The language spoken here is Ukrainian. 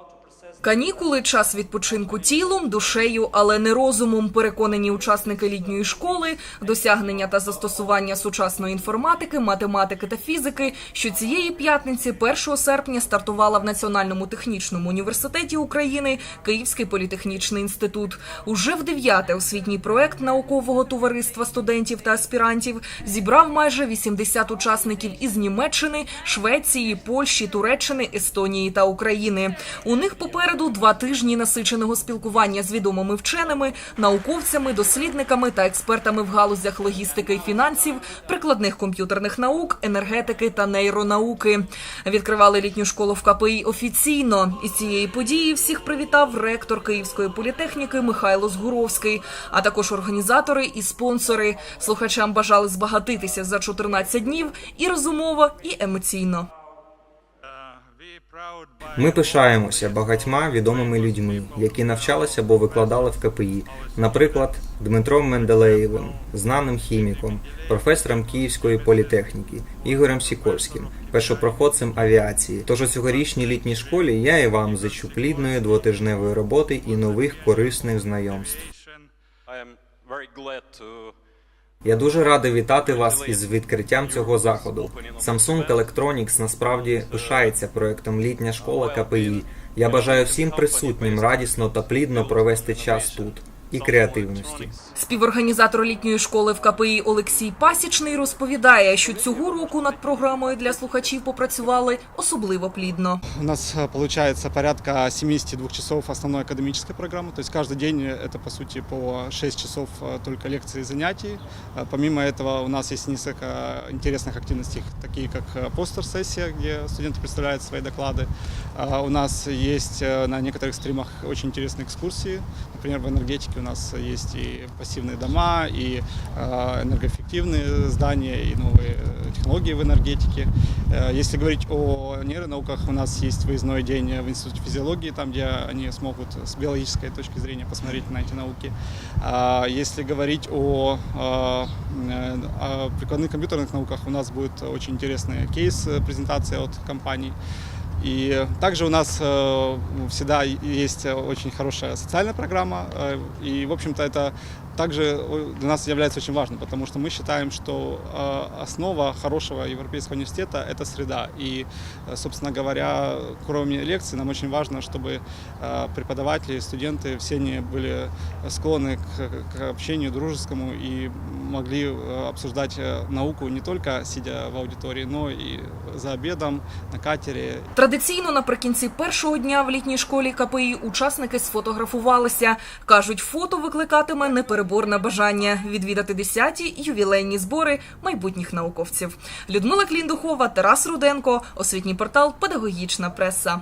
God Канікули час відпочинку тілом, душею, але не розумом. Переконані учасники літньої школи, досягнення та застосування сучасної інформатики, математики та фізики, що цієї п'ятниці, 1 серпня, стартувала в Національному технічному університеті України Київський політехнічний інститут. Уже в дев'яте освітній проект наукового товариства студентів та аспірантів зібрав майже 80 учасників із Німеччини, Швеції, Польщі, Туреччини, Естонії та України. У них попереду два тижні насиченого спілкування з відомими вченими, науковцями, дослідниками та експертами в галузях логістики і фінансів, прикладних комп'ютерних наук, енергетики та нейронауки. Відкривали літню школу в КПІ офіційно. Із цієї події всіх привітав ректор Київської політехніки Михайло Згуровський, а також організатори і спонсори. Слухачам бажали збагатитися за 14 днів і розумово, і емоційно. Ми пишаємося багатьма відомими людьми, які навчалися або викладали в КПІ, наприклад, Дмитром Менделеєвим, знаним хіміком, професором Київської політехніки, Ігорем Сікорським, першопроходцем авіації. Тож у цьогорічній літній школі я і вам зичу плідної двотижневої роботи і нових корисних знайомств. Я дуже радий вітати вас із відкриттям цього заходу. Samsung Electronics насправді пишається проектом Літня школа КПІ. Я бажаю всім присутнім радісно та плідно провести час тут і креативності. Співорганізатор літньої школи в КПІ Олексій Пасічний розповідає, що цього року над програмою для слухачів попрацювали особливо плідно. У нас э, получается порядка 72 часов основной академической программы. То есть каждый день это, по сути, по 6 часов э, только лекций и занятий. Э, Помимо этого у нас есть несколько интересных активностей, такие как э, постер-сессия, где студенты представляют свои доклады. А У нас есть э, на некоторых стримах очень интересные экскурсии. Например, в энергетике у нас есть и пассивные дома, и э, энергоэффективные здания, и новые э, технологии в энергетике. Э, Если говорить о нейронауках, у нас есть выездной день в Институте физиологии, там, где они смогут с биологической точки зрения посмотреть на эти науки. А Если говорить о, э, э, о прикладных компьютерных науках, у нас будет очень интересный кейс, э, презентация от компаний. И также у нас э, всегда есть очень хорошая социальная программа, э, и, в общем-то, это также э, для нас является очень важным, потому что мы считаем, что э, основа хорошего европейского университета – это среда. И, э, собственно говоря, кроме лекций, нам очень важно, чтобы э, преподаватели, студенты, все они были склонны к, к общению дружескому и могли э, обсуждать э, науку не только сидя в аудитории, но и за обедом, на катере Традиційно наприкінці першого дня в літній школі КПІ учасники сфотографувалися. Кажуть, фото викликатиме непереборне бажання відвідати 10-ті ювілейні збори майбутніх науковців. Людмила Кліндухова, Тарас Руденко, освітній портал Педагогічна преса.